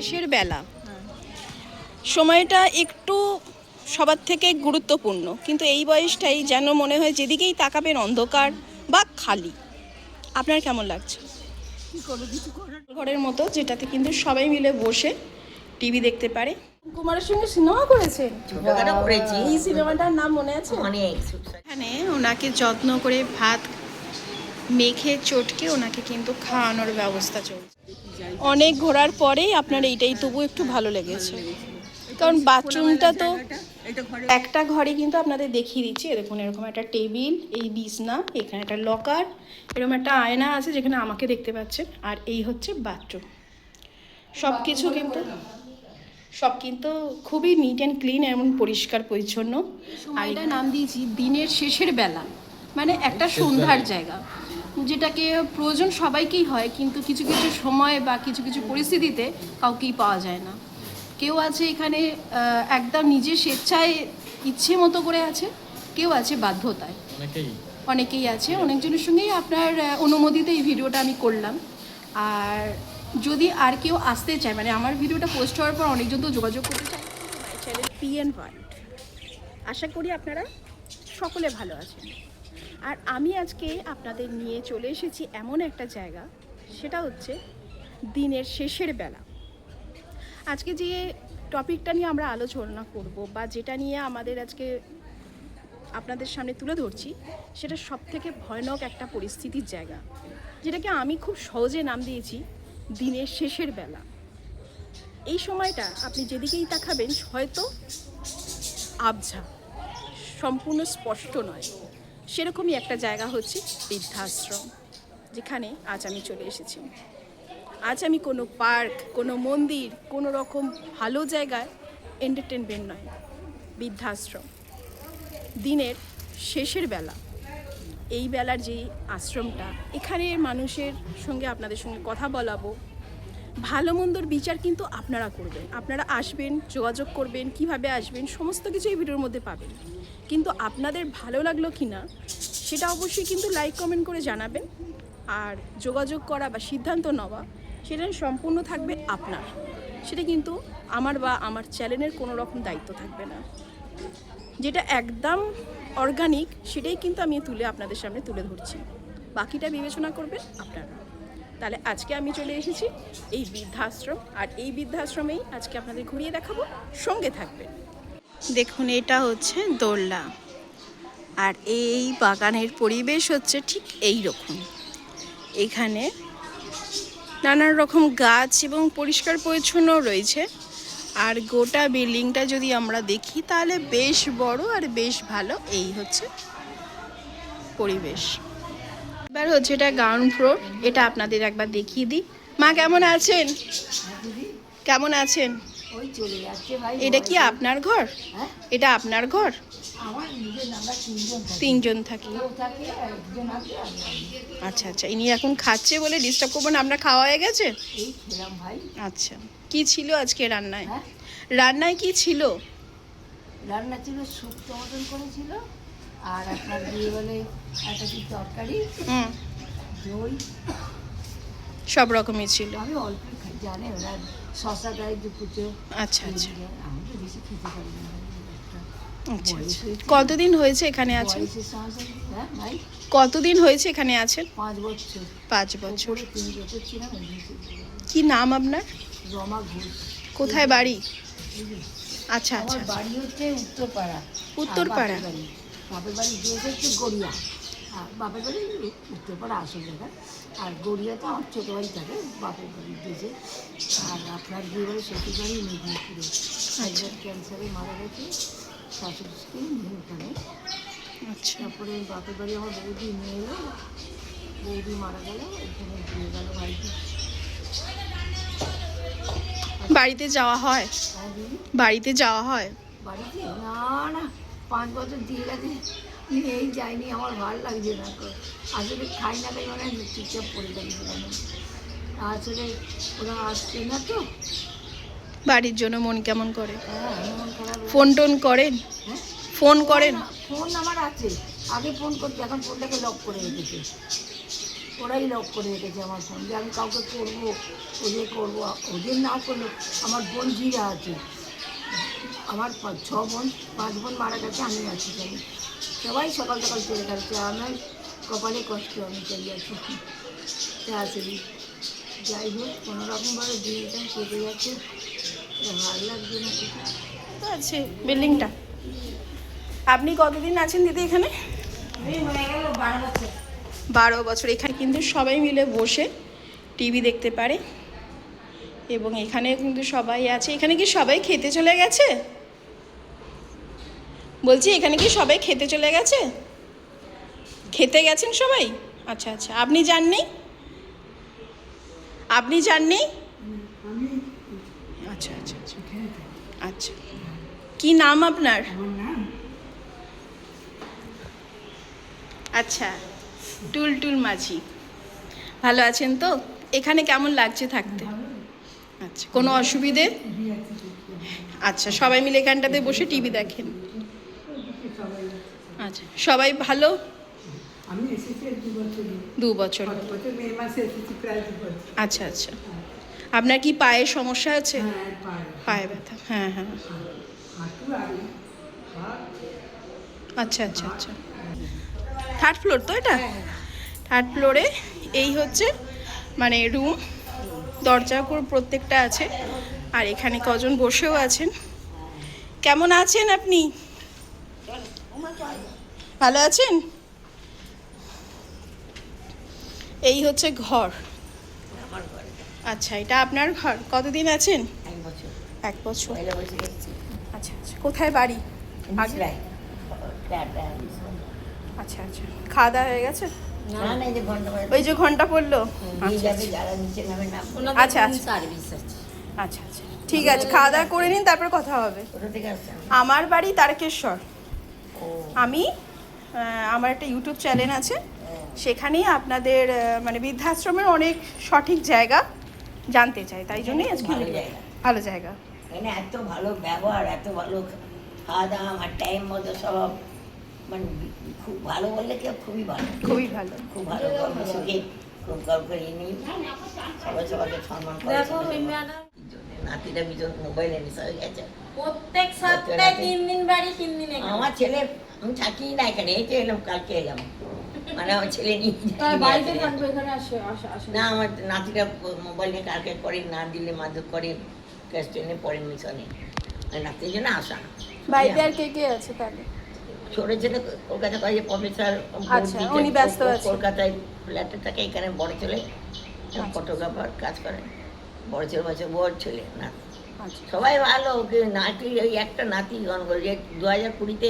শেষের বেলা। সময়টা একটু সবার থেকে গুরুত্বপূর্ণ কিন্তু এই বয়সটাই যেন মনে হয় যেদিকেই তাকাবেন অন্ধকার বা খালি। আপনার কেমন লাগছে? ঘরের মতো যেটাতে কিন্তু সবাই মিলে বসে টিভি দেখতে পারে। কুমারের সঙ্গে সিনেমা করেছেন করেছি। এই সিনেমাটার নাম মনে আছে? অনেক এখানে ওনাকে যত্ন করে ভাত মেখে চটকে ওনাকে কিন্তু খাওয়ানোর ব্যবস্থা চলছে। অনেক ঘোরার পরেই আপনার এইটাই তবু একটু ভালো লেগেছে। কারণ বাথরুমটা তো একটা ঘরে কিন্তু আপনাদের দেখিয়ে দিচ্ছি। দেখুন এরকম একটা টেবিল এই বিছনা এখানে একটা লকার এরকম একটা আয়না আছে যেখানে আমাকে দেখতে পাচ্ছেন। আর এই হচ্ছে বাথরুম। সব কিছু কিন্তু সব কিন্তু খুবই নিট অ্যান্ড ক্লিন এমন পরিষ্কার পরিচ্ছন্ন। আর এটা নাম দিয়েছি দিনের শেষের বেলা। মানে একটা সন্ধ্যার জায়গা। যেটাকে প্রয়োজন সবাইকেই হয় কিন্তু কিছু কিছু সময় বা কিছু কিছু পরিস্থিতিতে কাউকেই পাওয়া যায় না। কেউ আছে এখানে একদম নিজের স্বেচ্ছায় ইচ্ছে মতো করে আছে কেউ আছে বাধ্যতায়। অনেকেই। আছে অনেকজনের সঙ্গেই আপনার অনুমোদিত এই ভিডিওটা আমি করলাম। আর যদি আর কেউ আসতে চায় মানে আমার ভিডিওটা পোস্ট হওয়ার পর অনেকজন তো যোগাযোগ করতে চায় চ্যানেল ওয়ার্ল্ড আশা করি আপনারা সকলে ভালো আছেন। আর আমি আজকে আপনাদের নিয়ে চলে এসেছি এমন একটা জায়গা, সেটা হচ্ছে দিনের শেষের বেলা। আজকে যে টপিকটা নিয়ে আমরা আলোচনা করব বা যেটা নিয়ে আমাদের আজকে আপনাদের সামনে তুলে ধরছি, সেটা সব থেকে ভয়ানক একটা পরিস্থিতির জায়গা, যেটাকে আমি খুব সহজে নাম দিয়েছি দিনের শেষের বেলা। এই সময়টা আপনি যেদিকেই তাকাবেন, হয়তো আবঝা, সম্পূর্ণ স্পষ্ট নয়। সেরকমই একটা জায়গা হচ্ছে বৃদ্ধাশ্রম, যেখানে আজ আমি চলে এসেছি। আজ আমি কোনো পার্ক, কোনো মন্দির, কোনো রকম ভালো জায়গায় এন্টারটেনমেন্ট নয়, বৃদ্ধাশ্রম। দিনের শেষের বেলা, এই বেলার যে আশ্রমটা, এখানের মানুষের সঙ্গে আপনাদের সঙ্গে কথা বলাবো ভালো মন্দর বিচার কিন্তু আপনারা করবেন। আপনারা আসবেন, যোগাযোগ করবেন, কীভাবে আসবেন, সমস্ত কিছু এই ভিডিওর মধ্যে পাবেন। কিন্তু আপনাদের ভালো লাগল কি না সেটা অবশ্যই কিন্তু লাইক কমেন্ট করে জানাবেন। আর যোগাযোগ করা বা সিদ্ধান্ত নেওয়া, সেটা সম্পূর্ণ থাকবে আপনার। সেটা কিন্তু আমার বা আমার চ্যানেলের কোনো রকম দায়িত্ব থাকবে না। যেটা একদম অর্গানিক সেটাই কিন্তু আমি তুলে আপনাদের সামনে তুলে ধরছি। বাকিটা বিবেচনা করবেন আপনারা। তাহলে আজকে আমি চলে এসেছি এই বৃদ্ধাশ্রম। আর এই বৃদ্ধাশ্রমেই আজকে আপনাদের ঘুরিয়ে দেখাবো। সঙ্গে থাকবেন। দেখুন, এটা হচ্ছে দোলনা। আর এই বাগানের পরিবেশ হচ্ছে ঠিক এই রকম এখানে নানান রকম গাছ এবং পরিষ্কার পরিচ্ছন্ন রয়েছে। আর গোটা বিল্ডিংটা যদি আমরা দেখি, তাহলে বেশ বড় আর বেশ ভালো। এই হচ্ছে পরিবেশ। এবার হচ্ছে এটা গ্রাউন্ড ফ্লোর এটা আপনাদের একবার দেখিয়ে দিই। মা কেমন আছেন? কেমন আছেন? এটা কি আপনার ঘর? হ্যাঁ? এটা আপনার ঘর? তিনজন থাকি। আচ্ছা আচ্ছা ইনি এখন খাচ্ছে বলে ডিস্টার্ব করবেন আপনার খাওয়া হয়ে গেছে? আচ্ছা কি ছিল আজকে রান্নায়? হ্যাঁ? রান্নায় কি ছিল? রান্না ছিল শুক্তো মতন করেছিল আর আপনার দিয়ে বলে একটা কি তরকারি? দই? সব রকমই ছিল। আমি অল্প খাই জানে ওরা শশা দেয় দু কুচো আচ্ছা আচ্ছা। আমি তো বেশি খেতে পারি না আচ্ছা আচ্ছা। কতদিন হয়েছে এখানে আছেন? হ্যাঁ ভাই? কতদিন হয়েছে এখানে আছেন? পাঁচ বছর। পাঁচ বছর। কি নাম আপনার? রমা ঘোষ। কোথায় বাড়ি? আচ্ছা আচ্ছা বাড়ি হচ্ছে উত্তরপাড়া। উত্তরপাড়া? বাপের বাড়ি দিয়েছে হচ্ছে গড়িয়া। আর বাপের বাড়ি উত্তরপাড়া আসল জায়গা। আর গড়িয়াতে আমার ছোটো বাড়ি থাকে বাপের বাড়ি দিয়েছে আর আপনার বিয়ে বাড়ি শ্বশুর বাড়ি মেদিনীপুরে। হাইব্রিড ক্যান্সারে মারা গেছে শাশুড়িকে নিয়ে ওখানে। আচ্ছা। তারপরে বাপের বাড়ি আমার বৌদি নিয়ে এলো বৌদি মারা গেল ওখানে দিয়ে গেল বাড়িতে। বাড়িতে যাওয়া হয়? হ্যাঁ বাড়িতে যাওয়া হয়? বাড়িতে? না না। পাঁচ বছর দিয়ে গেছে এই যাইনি আমার ভালো লাগছে না তো। আসলে খাই না খাই মানে চুপচাপ পড়ে সেখানে। আসলে ওরা আসছে না তো। বাড়ির জন্য মন কেমন করে? হয়ে- ফোন টোন করেন? হ্যাঁ? ফোন করেন? ফোন আমার আছে। আগে ফোন করতে এখন ফোনটাকে লক করে রেখেছে। ওরাই লক করে রেখেছে আমার ফোন যে আমি কাউকে করব ওদের করব ওদের না করলে আমার বোন জিরা আছে। আমার ছ বোন পাঁচ বোন মারা গেছে আমি আছি তাই সবাই সকাল সকাল চলে গেছে আমার কপালে কষ্ট আমি চলে যাচ্ছি। তা যাই হোক কোনো রকমভাবে দিনটা কেটে যাচ্ছে ভালো লাগছে না তো আছে বিল্ডিংটা। আপনি কতদিন আছেন দিদি এখানে? বারো বছর। এখানে কিন্তু সবাই মিলে বসে টিভি দেখতে পারে। এবং এখানে কিন্তু সবাই আছে। এখানে কি সবাই খেতে চলে গেছে? বলছি, এখানে কি সবাই খেতে চলে গেছে? খেতে গেছেন সবাই? আচ্ছা আচ্ছা। আপনি যাননি? আপনি যাননি? আচ্ছা আচ্ছা আচ্ছা। আচ্ছা। কি নাম আপনার? আচ্ছা টুলটুল মাঝি। ভালো আছেন তো? এখানে কেমন লাগছে থাকতে? আচ্ছা কোনো অসুবিধে? আচ্ছা সবাই মিলে এখানটাতে বসে টিভি দেখেন। আচ্ছা সবাই ভালো? দু বছর। আচ্ছা আচ্ছা। আপনার কি পায়ের সমস্যা আছে? হ্যাঁ পায়ে। পায়ে ব্যথা হ্যাঁ হ্যাঁ। আচ্ছা আচ্ছা আচ্ছা। থার্ড ফ্লোর তো এটা? থার্ড ফ্লোরে এই হচ্ছে মানে রুম দরজা করে প্রত্যেকটা আছে আর এখানে কজন বসেও আছেন। কেমন আছেন আপনি? ভালো আছেন? এই হচ্ছে ঘর। আচ্ছা এটা আপনার ঘর? কতদিন আছেন? এক বছর। আচ্ছা আচ্ছা। কোথায় বাড়ি? আচ্ছা আচ্ছা। খাওয়া দাওয়া হয়ে গেছে? না না এই যে ঘণ্টা বাজে ওই যে ঘণ্টা পড়ল? আচ্ছা আচ্ছা। আচ্ছা আচ্ছা। ঠিক আছে খাওয়া দাওয়া করে নিন তারপর কথা হবে। ওটা থেকে আসছে আমার। বাড়ি তারকেশ্বর। আমি আমার একটা ইউটিউব চ্যানেল আছে। সেখানেই আপনাদের মানে বৃদ্ধাশ্রমের অনেক সঠিক জায়গা জানতে চাই। তাই জন্যই আজকে ভালো জায়গা। ভালো জায়গা। এত ভালো ব্যবহার এত ভালো খাওয়া দাওয়া আমার টাইম মতো সব। মানে খুব ভালো বললে কেউ খুবই ভালো? খুবই ভালো। খুব ভালো গল্প সুখে খুব গল্প নিয়ে সবাই সবাইকে সম্মান করে। নাতিটা ভীষণ মোবাইলে নেশা হয়ে গেছে। প্রত্যেক সপ্তাহে তিন দিন বাড়ি তিন দিন আমার ছেলে আমি থাকি না এখানে এই তো এলাম কালকে এলাম। মানে আমার ছেলে নিয়ে বাড়িতে আসে। আসে আসে আসে। না আমার নাতিটা মোবাইল নিয়ে কালকে করে না দিলে মাদক করে ক্লাস টেনে পড়ে মিশনে। আর নাতির জন্য আসা না। বাড়িতে আর কে কে আছে তাহলে? ছোট ছেলে কলকাতা করে প্রফেসর আচ্ছা, উনি ব্যস্ত আছেন। কলকাতায় ফ্ল্যাটে থাকে এখানে বড় ছেলে আচ্ছা। ফটোগ্রাফার কাজ করে বড় ছেলে বছর বড় ছেলে না। আচ্ছা। সবাই ভালো নাতি ওই একটা নাতি গণগল যে দু হাজার কুড়িতে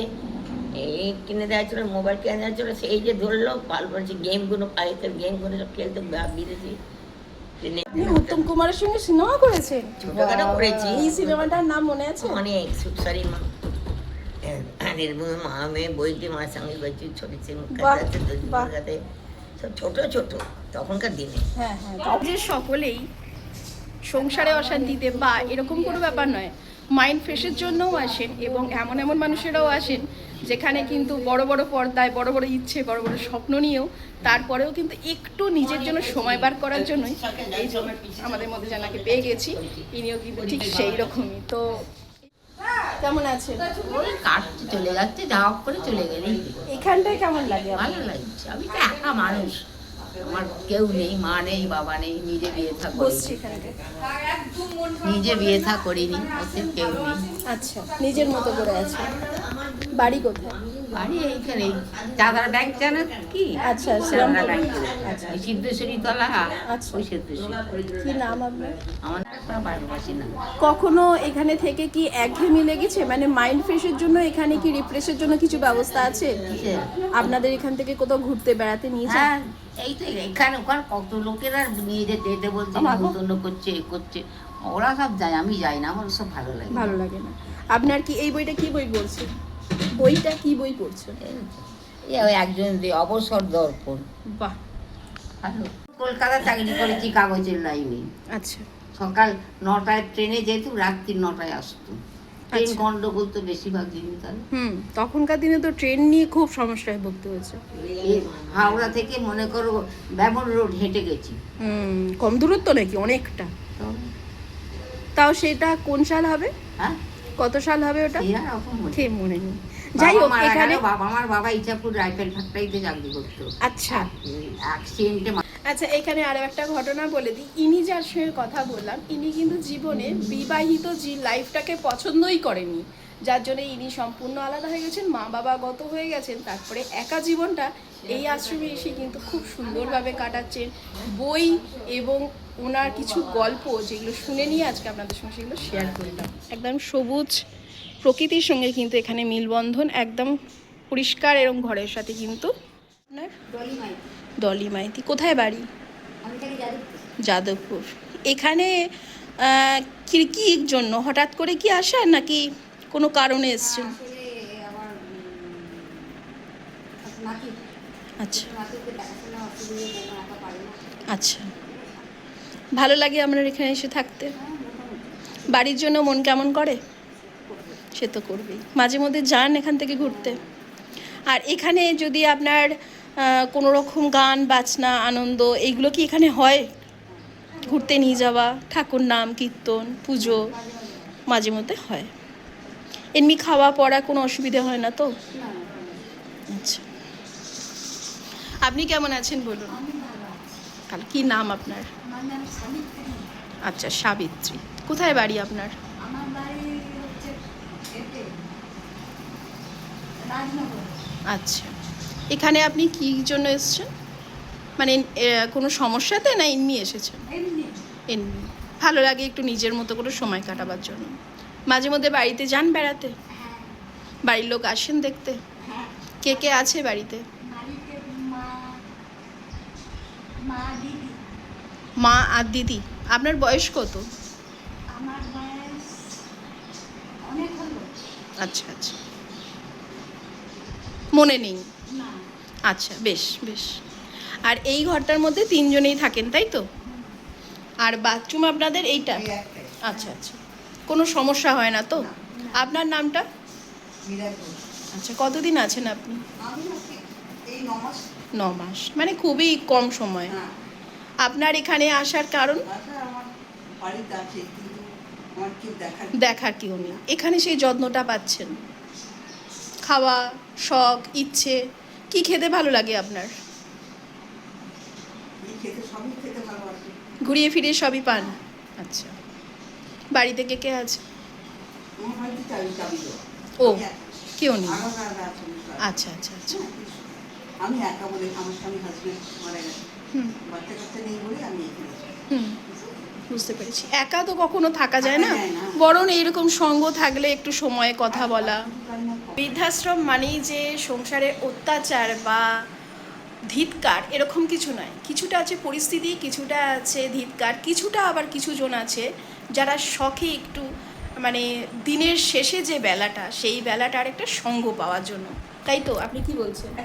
এই কিনে দেওয়া ছিল মোবাইল কিনে দেওয়া ছিল সেই যে ধরলো ভালো বলছে গেমগুলো আগেকার গেমগুলো সব খেলতে বিদেশি। আপনি উত্তম কুমারের সঙ্গে সিনেমা করেছেন? ছোটখাটো করেছি। এই সিনেমাটার নাম মনে আছে? অনেক সুপসারি মা নির্মল মা মেয়ে বইটি মার সঙ্গে করেছি ছোট। সব ছোট ছোট তখনকার দিনে। হ্যাঁ হ্যাঁ। যে সকলেই সংসারে অশান্তিতে বা এরকম কোনো ব্যাপার নয়। মাইন্ড ফ্রেশের জন্যও আসেন এবং এমন এমন মানুষেরাও আসেন যেখানে কিন্তু বড় বড় পর্দায় বড় বড় ইচ্ছে বড় বড় স্বপ্ন নিয়েও তারপরেও কিন্তু একটু নিজের জন্য সময় বার করার জন্যই এই আমাদের মধ্যে জানাকে পেয়ে গেছি। ইনিও কিন্তু ঠিক সেই রকমই। তো কেমন আছে? ওই কাটতে চলে যাচ্ছে যা হোক করে চলে গেলেই। এখানটায় কেমন লাগে ভালো লাগছে। আমি তো একা মানুষ। আমার কেউ নেই মা নেই বাবা নেই নিজে বিয়ে থা নিজে বিয়ে থা করিনি ওদের কেউ নেই। আচ্ছা নিজের মতো করে আছে। বাড়ি কোথায়? বাড়ি এইখানে। চাঁদার ব্যাংক জানো কি? আচ্ছা, আচ্ছা। সিদ্ধেশ্বরী তলা আচ্ছা। ওই সিদ্ধেশ্বরী। কি নাম আপনার? আমার একটা বাড়িবাসী না। কখনো এখানে থেকে কি একঘেয়েমি লেগেছে? মানে মাইন্ড ফ্রেশের জন্য এখানে কি রিফ্রেশের জন্য কিছু ব্যবস্থা আছে? আপনাদের এখান থেকে কোথাও ঘুরতে বেড়াতে নিয়ে যান। হ্যাঁ এই তো এখানে ওখানে কত লোকেরা নিয়ে যেতে যেতে বলছে নিমন্ত্রণ করছে এ করছে। ওরা সব যায় আমি যাই না আমার সব ভালো লাগে। ভালো লাগে না। আপনার কি এই বইটা কি বই পড়ছে বইটা কি বই পড়ছো? ওই একজন অবসর দর্পণ। বাহ কলকাতা চাকরি করেছি কাগজের লাইনে আচ্ছা। সকাল নটায় ট্রেনে যেত রাত্রি নটায় আসতো। ট্রেন আচ্ছা। গন্ডগোল তো বেশিরভাগ জিনিস তাহলে হুম তখনকার দিনে তো ট্রেন নিয়ে খুব সমস্যায় ভুগতে হয়েছে। হাওড়া থেকে মনে করো ব্যামন রোড হেঁটে গেছি। হুম কম দূরত্ব নাকি অনেকটা? তাও সেটা কোন সাল হবে? হ্যাঁ? কত সাল হবে ওটা। ঠিক মনে নেই। যাই হোক এখানে বাবা আমার বাবা ইচ্ছাপুর রাইফেল ফ্যাক্টরিতে চাকরি করতো। আচ্ছা। অ্যাক্সিডেন্টে আচ্ছা এখানে আরও একটা ঘটনা বলে দিই। ইনি যার সঙ্গে কথা বললাম ইনি কিন্তু জীবনে বিবাহিত যে লাইফটাকে পছন্দই করেনি। যার জন্য ইনি সম্পূর্ণ আলাদা হয়ে গেছেন মা বাবা গত হয়ে গেছেন তারপরে একা জীবনটা এই আশ্রমে এসে কিন্তু খুব সুন্দরভাবে কাটাচ্ছেন। বই এবং ওনার কিছু গল্প যেগুলো শুনে নিয়ে আজকে আপনাদের সঙ্গে সেগুলো শেয়ার করলাম। একদম সবুজ প্রকৃতির সঙ্গে কিন্তু এখানে মিলবন্ধন একদম পরিষ্কার এবং ঘরের সাথে কিন্তু আপনার? ডলি মাইতি। কোথায় বাড়ি? যাদবপুর। এখানে কি জন্য? হঠাৎ করে কি আসা নাকি কোনো কারণে এসছেন আচ্ছা আচ্ছা। ভালো লাগে আপনার এখানে এসে থাকতে? বাড়ির জন্য মন কেমন করে? সে তো করবেই। মাঝে মধ্যে যান এখান থেকে ঘুরতে। আর এখানে যদি আপনার কোনো রকম গান বাজনা আনন্দ এইগুলো কি এখানে হয়? ঘুরতে নিয়ে যাওয়া ঠাকুর নাম কীর্তন পুজো মাঝে মধ্যে হয়। এমনি খাওয়া পড়া কোনো অসুবিধা হয় না তো? আচ্ছা। আপনি কেমন আছেন বলুন? তাহলে কি নাম আপনার? আচ্ছা সাবিত্রী। কোথায় বাড়ি আপনার? আচ্ছা। এখানে আপনি কি জন্য এসেছেন? মানে কোনো সমস্যাতে না এমনি এসেছেন? এমনি। এমনি। ভালো লাগে একটু নিজের মতো করে সময় কাটাবার জন্য। মাঝে মধ্যে বাড়িতে যান বেড়াতে? বাড়ির লোক আসেন দেখতে? কে কে আছে বাড়িতে? মা মা আর দিদি। আপনার বয়স কত? আচ্ছা আচ্ছা। মনে নেই? আচ্ছা বেশ বেশ। আর এই ঘরটার মধ্যে তিনজনেই থাকেন তাই তো? আর বাথরুম আপনাদের এইটা? আচ্ছা আচ্ছা। কোনো সমস্যা হয় না তো? আপনার নামটা? আচ্ছা কতদিন আছেন আপনি? ন মাস। মানে খুবই কম সময়। আপনার এখানে আসার কারণ? দেখার কেউ নেই। এখানে সেই যত্নটা পাচ্ছেন? খাওয়া শখ ইচ্ছে কি খেতে ভালো লাগে আপনার? ঘুরিয়ে ফিরিয়ে সবই পান? আচ্ছা। বাড়িতে কে কে আছে। ও কেউ নেই। আচ্ছা আচ্ছা আচ্ছা। আমি একা বলে আমার স্বামী হাজবেন্ড মারা গেছে। হুম। বাচ্চা কাচ্চা নেই বলে আমি হুম বুঝতে পেরেছি। একা তো কখনো থাকা যায় না? থাকা যায় না। বরং এইরকম সঙ্গ থাকলে একটু সময়ে কথা বলা। বৃদ্ধাশ্রম মানেই যে সংসারে অত্যাচার বা ধিৎকার এরকম কিছু নয়। কিছুটা আছে পরিস্থিতি, কিছুটা আছে ধিৎকার, কিছুটা আবার কিছুজন আছে যারা শখে একটু মানে দিনের শেষে যে বেলাটা, সেই বেলাটার একটা সঙ্গ পাওয়ার জন্য। তাই তো? আপনি কি বলছেন?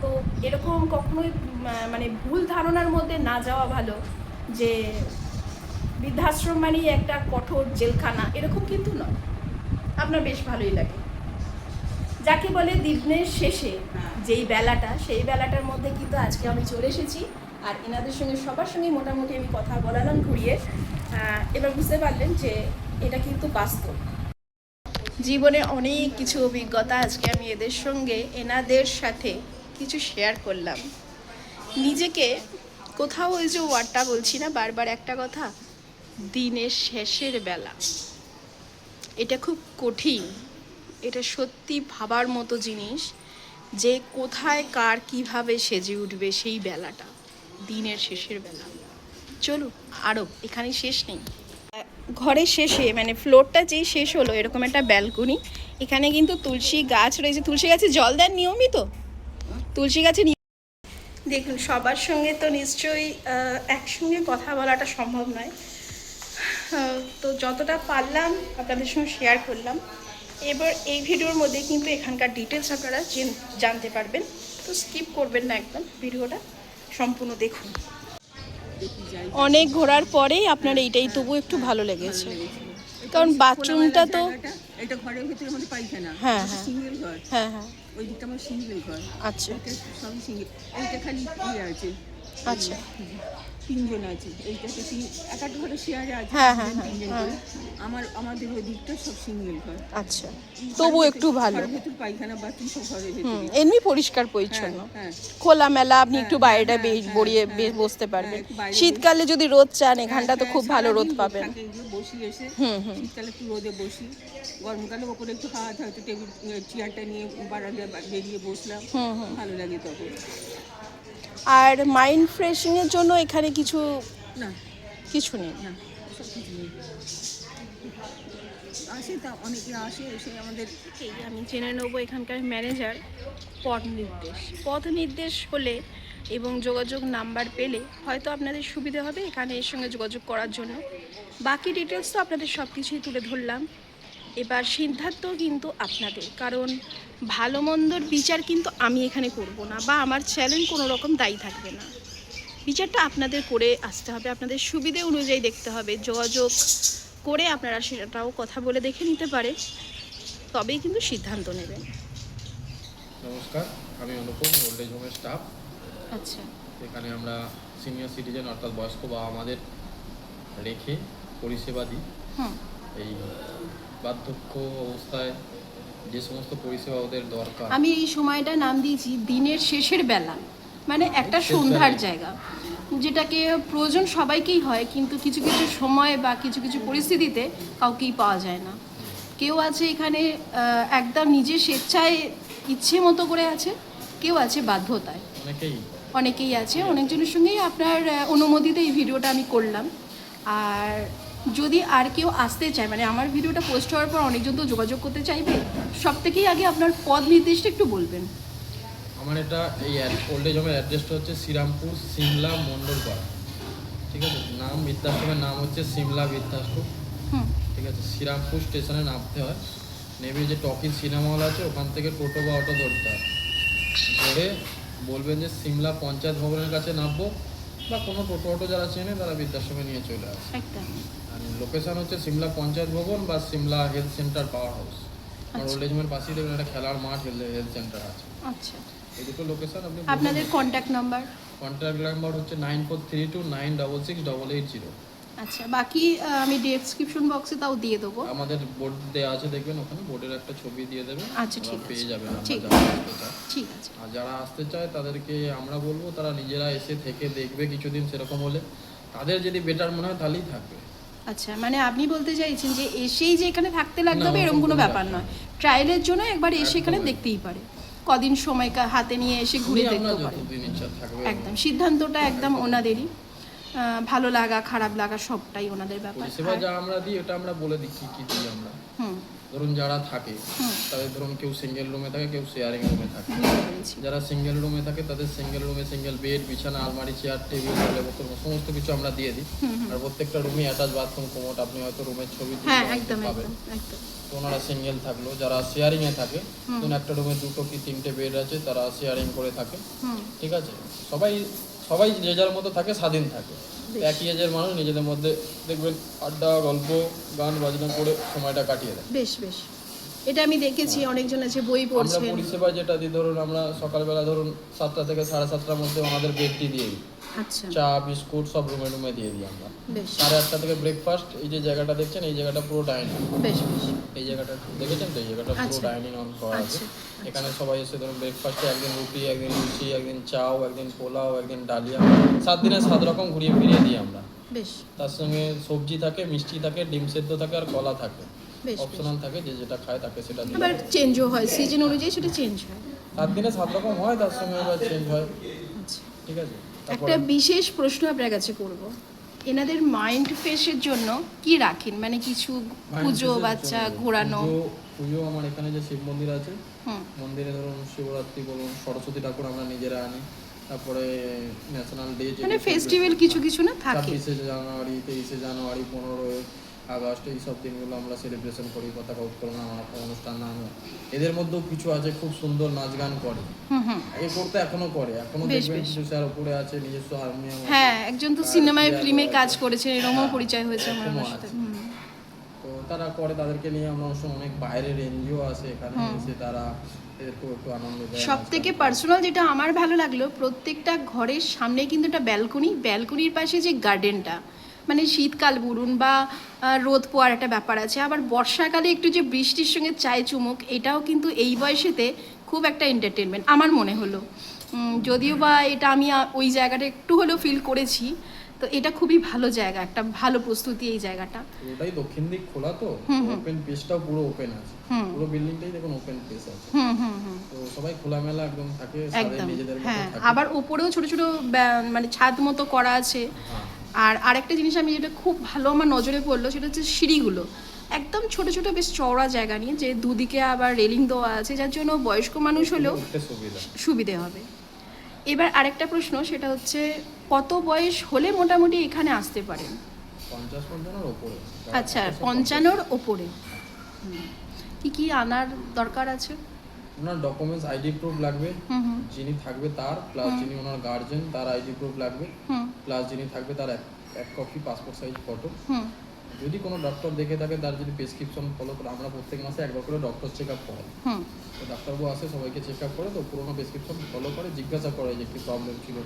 তো এরকম কখনোই মানে ভুল ধারণার মধ্যে না যাওয়া ভালো যে বৃদ্ধাশ্রম মানেই একটা কঠোর জেলখানা, এরকম কিন্তু নয়। আপনার বেশ ভালোই লাগে। যাকে বলে দিনের শেষে যেই বেলাটা সেই বেলাটার মধ্যে কিন্তু আজকে আমি চলে এসেছি। আর এনাদের সঙ্গে সবার সঙ্গে মোটামুটি আমি কথা বলালাম ঘুরিয়ে। এবার বুঝতে পারলেন যে এটা কিন্তু বাস্তব। জীবনে অনেক কিছু অভিজ্ঞতা আজকে আমি এদের সঙ্গে এনাদের সাথে কিছু শেয়ার করলাম। নিজেকে কোথাও ওই যে ওয়ার্ডটা বলছি না বারবার একটা কথা দিনের শেষের বেলা। এটা খুব কঠিন। এটা সত্যি ভাবার মতো জিনিস যে কোথায় কার কীভাবে সেজে উঠবে সেই বেলাটা, দিনের শেষের বেলা। চলুন আরও এখানে শেষ নেই। ঘরের শেষে মানে ফ্লোরটা যেই শেষ হলো, এরকম একটা ব্যালকনি। এখানে কিন্তু তুলসী গাছ রয়েছে। তুলসী গাছে জল দেন নিয়মিত? তুলসী গাছে দেখুন, সবার সঙ্গে তো নিশ্চয়ই একসঙ্গে কথা বলাটা সম্ভব নয়। তো যতটা পারলাম আপনাদের সঙ্গে শেয়ার করলাম। এবার এই ভিডিওর মধ্যে কিন্তু এখানকার ডিটেলস আপনারা জানতে পারবেন। তো স্কিপ করবেন না একদম ভিডিওটা সম্পূর্ণ দেখুন। অনেক ঘোরার পরেই আপনার এইটাই তবু একটু ভালো লেগেছে। কারণ বাথরুমটা তো জায়গাটা, এটা ঘরের ভিতরে আমাদের পায়খানা। হ্যাঁ, হ্যাঁ। সিঙ্গেল ঘর। হ্যাঁ হ্যাঁ। ওই দিকটা আমার সিঙ্গেল ঘর। আচ্ছা। এটা সবই সিঙ্গেল এইটা খালি ইয়ে আছে। আচ্ছা। তিনজন আছে। এইটা তো তিন এক একটা ঘরে শেয়ারে আছে। হ্যাঁ, হ্যাঁ, তিনজন, হ্যাঁ, হ্যাঁ। করে। আমার আমাদের ওই দিকটা সব সিঙ্গেল ঘর। আচ্ছা। তবু একটু ভালো। ঘরের ভেতর পায়খানা বাথরুম সব ঘরের হুম এমনি পরিষ্কার পরিচ্ছন্ন। হ্যাঁ খোলামেলা আপনি একটু বাইরেটা বেশ বড়িয়ে বেশ বসতে পারবেন। একটু বাইরে শীতকালে যদি রোদ চান এখানটা তো খুব ভালো রোদ সারাদিন পাবেন। থাকে, এগুলো বসি এসে। শীতকালে একটু রোদে বসি। গরমকালে ওপরে একটু হাওয়া হয়তো টেবিল চেয়ারটা নিয়ে বারান্দায় বা- বেরিয়ে বসলাম। ভালো লাগে তখন। আর মাইন্ড ফ্রেশিং এর জন্য এখানে কিছু না। কিছু নেই। না আসে তা অনেকে আসে এসে আমাদের এই আমি জেনে নেব এখানকার ম্যানেজার পথ নির্দেশ। পথ নির্দেশ হলে এবং যোগাযোগ নাম্বার পেলে হয়তো আপনাদের সুবিধা হবে এখানে এর সঙ্গে যোগাযোগ করার জন্য। বাকি ডিটেলস তো আপনাদের সব কিছুই তুলে ধরলাম। এবার সিদ্ধান্ত কিন্তু আপনাদের। কারণ ভালো মন্দর বিচার কিন্তু আমি এখানে করব না বা আমার চ্যালেঞ্জ কোনো রকম দায়ী থাকবে না। বিচারটা আপনাদের করে আসতে হবে আপনাদের সুবিধে অনুযায়ী দেখতে হবে যোগাযোগ করে আপনারা সেটাও কথা বলে দেখে নিতে পারে। তবেই কিন্তু সিদ্ধান্ত নেবেন। নমস্কার আমি অনুপম ওল্ড এজ হোমের স্টাফ আচ্ছা। এখানে আমরা সিনিয়র সিটিজেন অর্থাৎ বয়স্ক বাবা আমাদের রেখে পরিষেবা দিই। হুম। এই বার্ধক্য অবস্থায় যে সমস্ত পরিষেবা ওদের দরকার। আমি এই সময়টা নাম দিয়েছি দিনের শেষের বেলা। মানে একটা সন্ধ্যার জায়গা। যেটাকে প্রয়োজন সবাইকেই হয় কিন্তু কিছু কিছু সময় বা কিছু কিছু পরিস্থিতিতে কাউকেই পাওয়া যায় না। কেউ আছে এখানে একদম নিজের স্বেচ্ছায় ইচ্ছে মতো করে আছে কেউ আছে বাধ্যতায়। অনেকেই। অনেকেই আছে অনেকজনের সঙ্গেই আপনার অনুমতিতে এই ভিডিওটা আমি করলাম। আর যদি আর কেউ আসতে চায় মানে আমার ভিডিওটা পোস্ট হওয়ার পর অনেকজন তো যোগাযোগ করতে চাইবে সব থেকেই আগে আপনার পদ নির্দেশটা একটু বলবেন। আমার এটা এই ওল্ড এজ হোমের অ্যাড্রেসটা হচ্ছে শ্রীরামপুর সিমলা মণ্ডলপাড়া। ঠিক আছে? নাম বৃদ্ধাশ্রমের নাম হচ্ছে সিমলা বৃদ্ধাশ্রম। হুম। ঠিক আছে? শ্রীরামপুর স্টেশনে নামতে হয়। নেমে যে টকিজ সিনেমা হল আছে ওখান থেকে টোটো বা অটো ধরতে হয়। ধরে বলবেন যে সিমলা পঞ্চায়েত ভবনের কাছে নামবো বা কোনো টোটো অটো যারা চেনে তারা বৃদ্ধাশ্রমে নিয়ে চলে আসে। লোকেশন হচ্ছে সিমলা পঞ্চায়েত ভবন বা Simla health centre power house আচ্ছা। ওল্ড এজ হোমের পাশেই দেখবেন একটা খেলার মাঠ হেলথ সেন্টার আছে। আচ্ছা। এই দুটো লোকেশন আপনি আপনাদের কন্ট্যাক্ট নাম্বার কন্ট্যাক্ট নাম্বার হচ্ছে nine four three two nine double six double eight zero আচ্ছা বাকি আমি ডেসক্রিপশন বক্সে তাও দিয়ে দেবো। আমাদের বোর্ড দেওয়া আছে দেখবেন ওখানে। বোর্ডের একটা ছবি দিয়ে দেবেন। আচ্ছা, ঠিক আছে। পেয়ে যাবেন ঠিক চায়। ঠিক আছে। আর যারা আসতে চায় তাদেরকে আমরা বলব তারা নিজেরা এসে থেকে দেখবে কিছুদিন সেরকম হলে। তাদের যদি বেটার মনে হয় তাহলেই থাকবে। আচ্ছা মানে আপনি বলতে চাইছেন যে এসেই যে এখানে থাকতে লাগতে হবে এরকম কোনো ব্যাপার নয়। ট্রায়ালের জন্য একবার এসে এখানে দেখতেই পারে। কদিন সময় হাতে নিয়ে এসে ঘুরে দেখতে পারে। একদম সিদ্ধান্তটা একদম ওনাদেরই। ভালো লাগা খারাপ লাগা সবটাই ওনাদের ব্যাপার। সেবা যা আমরা দিই ওটা আমরা বলে দিই কি কি দিই আমরা। হুম। ধরুন যারা থাকে তাদের ধরুন কেউ সিঙ্গেল রুমে থাকে কেউ শেয়ারিং রুমে থাকে। যারা সিঙ্গেল রুমে থাকে তাদের সিঙ্গেল রুমে সিঙ্গেল বেড বিছানা আলমারি চেয়ার টেবিল বোতল সমস্ত কিছু আমরা দিয়ে দিই। আর প্রত্যেকটা রুমে অ্যাটাচ বাথরুম কোমোট আপনি হয়তো রুমের ছবি হ্যাঁ পাবেন তো ওনারা সিঙ্গেল থাকল যারা শেয়ারিং এ থাকে ধরুন একটা রুমে দুটো কি তিনটে বেড আছে তারা শেয়ারিং করে থাকে। ঠিক আছে? সবাই সবাই যে যার মতো থাকে স্বাধীন থাকে। একই এজের মানুষ নিজেদের মধ্যে দেখবেন আড্ডা, গল্প, গান, বাজনা করে সময়টা কাটিয়ে দেয়। বেশ বেশ। এটা আমি দেখেছি অনেকজন আছে বই পড়ছে আমরা পরিষেবা যেটা দিই ধরুন আমরা সকালবেলা ধরুন সাতটা থেকে সাড়ে সাতটার মধ্যে ওনাদের বেডটি দিয়ে দিই। আচ্ছা। চা বিস্কুট সব রুমে রুমে দিয়ে দিই আমরা। বেশ। সাড়ে আটটা থেকে ব্রেকফাস্ট এই যে জায়গাটা দেখছেন এই জায়গাটা পুরো ডাইনিং বেশ বেশ। এই জায়গাটা দেখেছেন তো? এই জায়গাটা পুরো আচ্ছা। ডাইনিং অন করা আছে। আচ্ছা, এখানে সবাই এসে ধরুন ব্রেকফাস্টে একদিন রুটি একদিন লুচি একদিন চাও একদিন পোলাও একদিন ডালিয়া। সাত দিনে সাত রকম ঘুরিয়ে ফিরিয়ে দিই আমরা। বেশ। তার সঙ্গে সবজি থাকে মিষ্টি থাকে ডিম সেদ্ধ থাকে আর কলা থাকে। অপশনাল থাকে যে যেটা খায় তাকে সেটা দিই আবার চেঞ্জও হয় সিজন অনুযায়ী সেটা চেঞ্জ হয়। সাত দিনে সাত রকম হয় তার সঙ্গে আবার চেঞ্জ হয়। আচ্ছা। ঠিক আছে একটা বিশেষ প্রশ্ন আপনার কাছে করব। এনাদের মাইন্ড ফ্রেশের জন্য কি রাখেন? মানে কিছু পুজো বাচ্চা ঘোরানো? পুজো- আমার এখানে যে শিব মন্দির আছে মন্দিরে ধরুন শিবরাত্রি বলুন সরস্বতী ঠাকুর আমরা নিজেরা আনি তারপরে ন্যাশনাল ডে মানে ফেস্টিভ্যাল কিছু কিছু না থাকে। ছাব্বিশে জানুয়ারি তেইশে জানুয়ারি পনেরোই আগস্ট এই সব দিনগুলো আমরা সেলিব্রেশন করি পতাকা উত্তোলন অনুষ্ঠান নাম এদের মধ্যেও কিছু আছে খুব সুন্দর নাচ গান করে। এ করতে এখনও করে। এখনও দেখবেন। স্যার উপরে আছে নিজস্ব হারমোনিয়াম হ্যাঁ একজন তো সিনেমায় ফিল্মে কাজ করেছেন এরকমও হ্যাঁ, পরিচয় হয়েছে আমার সাথে তো তারা করে তাদেরকে নিয়ে আমরা অনেক বাইরের এনজিও আছে এখানে এসে তারা সব থেকে পার্সোনাল যেটা আমার ভালো লাগল প্রত্যেকটা ঘরের সামনে কিন্তু একটা ব্যালকনি ব্যালকনির পাশে যে গার্ডেনটা মানে শীতকাল বলুন বা রোদ পোয়ার একটা ব্যাপার আছে। আবার বর্ষাকালে একটু যে বৃষ্টির সঙ্গে চায় চুমুক এটাও কিন্তু এই বয়সেতে খুব একটা এন্টারটেনমেন্ট আমার মনে হলো। যদিও বা এটা আমি ওই জায়গাটা একটু হলেও ফিল করেছি তো এটা খুবই ভালো জায়গা একটা ভালো প্রস্তুতি এই জায়গাটা। পুরোটাই দক্ষিণ দিক খোলা তো ওপেন পেসটাও পুরো ওপেন আছে। পুরো বিল্ডিংটাই দেখুন ওপেন পেস আছে। হুম হুম হুম। তো সবাই খোলামেলা একদম থাকে একদম নিজেদের মতো হ্যাঁ। আবার উপরেও ছোট ছোট মানে ছাদ মতো করা আছে। হ্যাঁ। আর আরেকটা জিনিস আমি যেটা খুব ভালো আমার নজরে পড়ল সেটা হচ্ছে সিঁড়িগুলো। একদম ছোট ছোট বেশ চওড়া জায়গা নিয়ে যে দুদিকে আবার রেলিং দেওয়া আছে যার জন্য বয়স্ক মানুষ হলেও সুবিধে। হবে। এবার আরেকটা প্রশ্ন সেটা হচ্ছে কত বয়স হলে মোটামুটি এখানে আসতে পারেন আচ্ছা পঞ্চান্নর ওপরে। হুম। কি কি আনার দরকার আছে? ওনার ডকুমেন্টস আইডি প্রুফ লাগবে যিনি থাকবে তার প্লাস যিনি ওনার গার্জেন তার আইডি প্রুফ লাগবে প্লাস যিনি থাকবে তার এক কপি পাসপোর্ট সাইজ ফটো যদি কোনো ডক্টর দেখে থাকে তার যদি প্রেসক্রিপশন ফলো করে আমরা প্রত্যেক মাসে একবার করে ডক্টর চেক আপ করাই তো ডাক্তারবাবু আসে সবাইকে চেক আপ করে তো পুরোনো প্রেসক্রিপশন ফলো করে জিজ্ঞাসা করে যে কি প্রবলেম ছিল।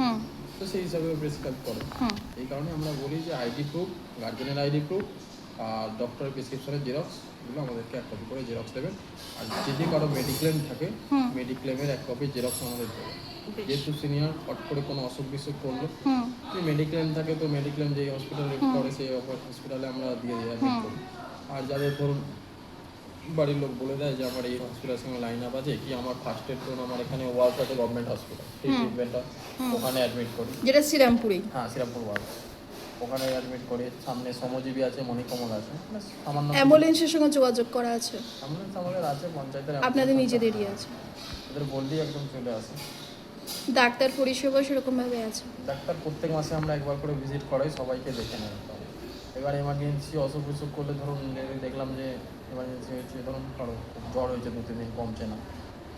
তো সেই হিসাবে প্রেসক্রাইব করে। এই কারণে আমরা বলি যে আইডি প্রুফ গার্জেনের আইডি প্রুফ আর ডক্টরের প্রেসক্রিপশনের জেরক্স এগুলো আমাদেরকে এক কপি করে জেরক্স দেবেন। আর যদি কারও মেডিক্লেম থাকে মেডিক্লেমের এক কপি জেরক্স আমাদের দেবেন। যেহেতু সিনিয়র হট করে কোনো অসুখ বিসুখ করল মেডিক্লেম থাকে তো মেডিক্লেম যেই হসপিটালে করে সেই হসপিটালে আমরা দিয়ে admit আর যাদের ধরুন বাড়ির লোক বলে দেয় যে আমার এই হসপিটালের সঙ্গে লাইন আপ আছে কি আমার ফার্স্ট এড ধরুন আমার এখানে ওয়ার্ক আছে গভর্নমেন্ট হসপিটাল সেই ট্রিটমেন্টটা ওখানে অ্যাডমিট করি। যেটা শ্রীরামপুরেই। হ্যাঁ শ্রীরামপুর ওয়ার্ক ওখানে অ্যাডমিট করি। সামনে শ্রমজীবী আছে মণিকমল আছে। মানে সামান্য অ্যাম্বুলেন্সের সঙ্গে যোগাযোগ করা আছে? অ্যাম্বুলেন্স আমাদের আছে পঞ্চায়েতের আপনাদের নিজেদেরই আছে। আছে? ওদের বললেই একদম চলে আসে। ডাক্তার পরিষেবা সেরকমভাবে আছে? ডাক্তার প্রত্যেক মাসে আমরা একবার করে ভিজিট করাই সবাইকে দেখে নেই এবার এমার্জেন্সি অসুখ বিসুখ করলে ধরুন দেখলাম যে এমার্জেন্সি হয়েছে ধরুন জ্বর হয়েছে দু তিন দিন কমছে না।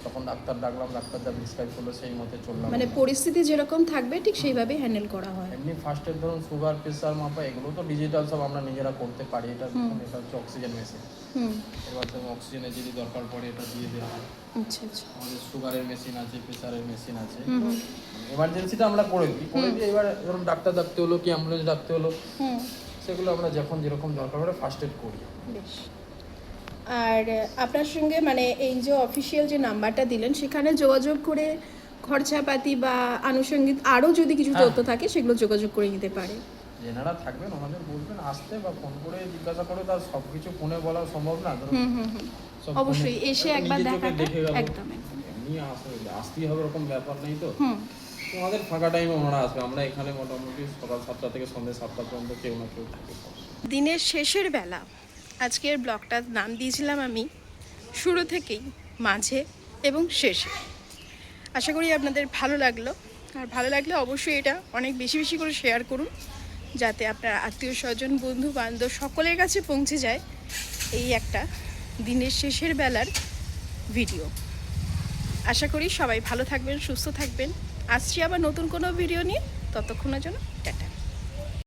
তখন ডাক্তার ডাকলাম ডাক্তার যা প্রেসক্রাইব করল সেই মতে চললাম। মানে পরিস্থিতি যেরকম থাকবে ঠিক সেইভাবে হ্যান্ডেল করা হয়। এমনি ফার্স্ট এড ধরুন সুগার প্রেশার মাপা এগুলো তো ডিজিটাল সব আমরা নিজেরা করতে পারি। এটা এটা হচ্ছে অক্সিজেন মেশিন হুম। এবার তো অক্সিজেনের যদি দরকার পড়ে এটা দিয়ে দেওয়া হয়। আচ্ছা আচ্ছা। আমাদের সুগারের মেশিন আছে প্রেশারের মেশিন আছে। এমার্জেন্সিটা আমরা করে দিই। করে দিয়ে এবার ধরুন ডাক্তার ডাকতে হলো কি অ্যাম্বুলেন্স ডাকতে হলো হুম। সেগুলো আমরা যখন যেরকম দরকার পড়ে ফার্স্ট এড করি। বেশ। আর আপনার সঙ্গে মানে এই যে অফিসিয়াল যে নাম্বারটা দিলেন সেখানে যোগাযোগ করে খরচাপাতি বা আনুষঙ্গিক আরও যদি কিছু হ্যাঁ। তথ্য থাকে সেগুলো যোগাযোগ করে নিতে পারে। যেনারা থাকবেন ওনাদের বলবেন আসতে বা ফোন করে জিজ্ঞাসা করে তার সব কিছু ফোনে বলা সম্ভব না। হুম হুম হুম। অবশ্যই এসে একবার দেখে একদম এমনি আসতেই হবে এরকম ব্যাপার নেই তো। হুম। তো আমাদের ফাঁকা টাইমে ওনারা আসবে আমরা এখানে মোটামুটি সকাল সাতটা থেকে সন্ধ্যে সাতটা পর্যন্ত কেউ না কেউ থাকে। দিনের শেষের বেলা আজকের ব্লগটার নাম দিয়েছিলাম আমি শুরু থেকেই, মাঝে এবং শেষে। আশা করি আপনাদের ভালো লাগল। আর ভালো লাগলে অবশ্যই এটা অনেক বেশি বেশি করে শেয়ার করুন, যাতে আপনার আত্মীয় স্বজন, বন্ধু বান্ধব সকলের কাছে পৌঁছে যায় এই একটা দিনের শেষের বেলার ভিডিও আশা করি সবাই ভালো থাকবেন, সুস্থ থাকবেন। আসছি আবার নতুন কোনো ভিডিও নিয়ে। ততক্ষণের জন্য টাটা।